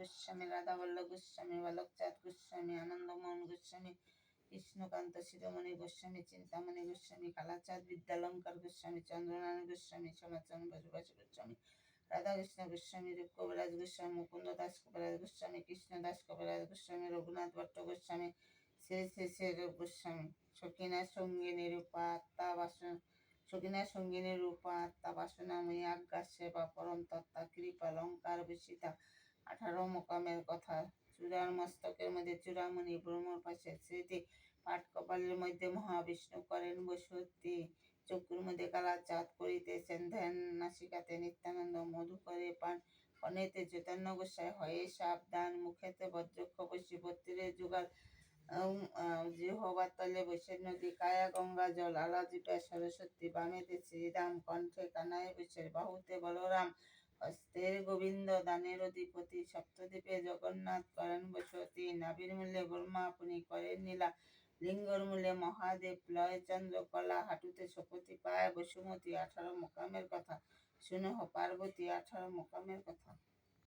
গোস্বামী, রাধাবল্লভ গোস্বামী, বালকচাঁদ গোস্বামী, আনন্দমোহন গোস্বামী, কৃষ্ণকান্ত শিরোমণি গোস্বামী, চিন্তামণি গোস্বামী, কালাচাঁদ বিদ্যালঙ্কার গোস্বামী, চন্দ্রনারায়ণ গোস্বামী, সমাচরণ বসুবাসী গোস্বামী, রাধাকৃষ্ণ গোস্বামী রূপ কবিরাজ গোস্বামী, মুকুন্দ দাস কবিরাজ গোস্বামী, কৃষ্ণ দাস কবিরাজ গোস্বামী, রঘুনাথ ভট্ট গোস্বামী, শ্রী শ্রী শ্রী গোস্বামী, সখিনা সঙ্গিনী রূপা আত্মা বাসন, সখিনা সঙ্গিনী রূপা আত্মা বাসনাময়ী, আজ্ঞা সেবা পরম তত্ত্বা, কৃপা লঙ্কার বিসিতা আঠারো মোকামের কথা। চূড়ার মস্তকের মধ্যে চূড়ামণি ব্রহ্মর পাশে স্মৃতি পাঠ কপালের মধ্যে মহাবিষ্ণু করেন বসতি। চক্ষুর মধ্যে কালা চাঁদ করিতেছেন। ধ্যান নাসিকাতে নিত্যানন্দ মধু করে পান। কনেতে চৈতন্য গোসাই হয়ে সাবধান। মুখেতে বজ্রক্ষ বসি বত্রিরে যুগাল। জিহবার তলে বৈশের নদী, কায়া গঙ্গা জল আলাজিপা সরস্বতী বামেতে শ্রীরাম, কণ্ঠে কানায় বৈশের বাহুতে বলরাম। হস্তের গোবিন্দ দানের অধিপতি সপ্তদ্বীপে জগন্নাথ করেন বসতি। নাবির মূল্যে ব্রহ্মা আপনি করেন নীলা। লিঙ্গর মূলে মহাদেব লয় চন্দ্র কলা। হাঁটুতে শপথি পায় বসুমতী। আঠারো মোকামের কথা। শুনো পার্বতী, আঠারো মোকামের কথা।